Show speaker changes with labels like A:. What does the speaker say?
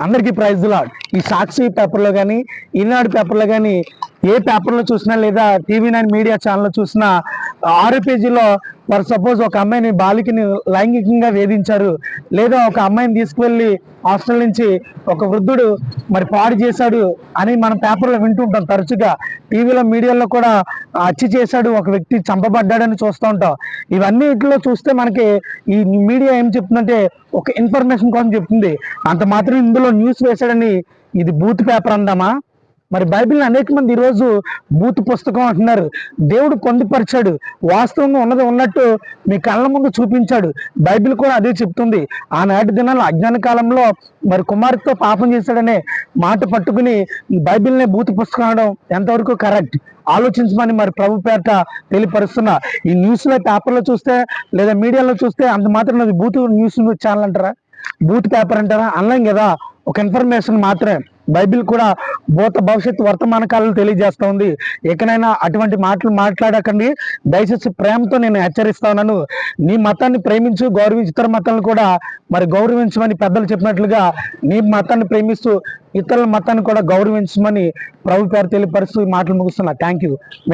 A: అందరికీ praise lord ఈ సాక్షి పేపర్లో కానీ ఈనాడు పేపర్లో కానీ ఏ పేపర్లో చూసినా లేదా టీవీ నైన్ మీడియా ఛానల్లో చూసినా ఆరు పేజీలో మరి సపోజ్ ఒక అమ్మాయిని బాలికని లైంగికంగా వేధించారు లేదా ఒక అమ్మాయిని తీసుకువెళ్ళి హాస్టల్ నుంచి ఒక వృద్ధుడు మరి పాడు చేశాడు అని మనం పేపర్లో వింటుంటాం తరచుగా. టీవీలో మీడియాలో కూడా హత్య చేశాడు ఒక వ్యక్తి చంపబడ్డాడని చూస్తూ ఉంటాం. ఇవన్నీ ఇట్లో చూస్తే మనకి ఈ మీడియా ఏం చెప్తుందంటే ఒక ఇన్ఫర్మేషన్ కోసం చెప్తుంది. అంత మాత్రం ఇందులో న్యూస్ వేశాడని ఇది బూత్ పేపర్ అందామా? మరి బైబిల్ని అనేక మంది ఈరోజు బూత్ పుస్తకం అంటున్నారు. దేవుడు పొందుపరిచాడు. వాస్తవంగా ఉన్నది ఉన్నట్టు మీ కళ్ళ ముందు చూపించాడు. బైబిల్ కూడా అదే చెప్తుంది. ఆనాటి దినాల్లో అజ్ఞాన కాలంలో మరి కుమార్తెతో పాపం చేశాడనే మాట పట్టుకుని బైబిల్ని బైబిల్నే బూత్ పుస్తకం అనడం ఎంతవరకు కరెక్ట్? ఆలోచించమని మరి ప్రభు పేట తెలియపరుస్తున్నా. ఈ న్యూస్లో పేపర్లో చూస్తే లేదా మీడియాలో చూస్తే అంత మాత్రం అది బూత్ న్యూస్ ఛానల్ అంటారా? బూత్ పేపర్ అంటారా? అనలేం కదా. ఒక ఇన్ఫర్మేషన్ మాత్రమే. బైబిల్ కూడా భూత భవిష్యత్తు వర్తమాన కాలంలో తెలియజేస్తా ఉంది. ఎక్కడైనా అటువంటి మాటలు మాట్లాడకండి. దయచేసి ప్రేమతో నేను హెచ్చరిస్తా ఉన్నాను. నీ మతాన్ని ప్రేమించు గౌరవించు ఇతర మతాలను కూడా మరి గౌరవించమని పెద్దలు చెప్పినట్లుగా నీ మతాన్ని ప్రేమిస్తూ ఇతరుల మతాన్ని కూడా గౌరవించమని ప్రభు పేరు తెలియపరుస్తూ ఈ మాటలు ముగుస్తున్నా. Thank you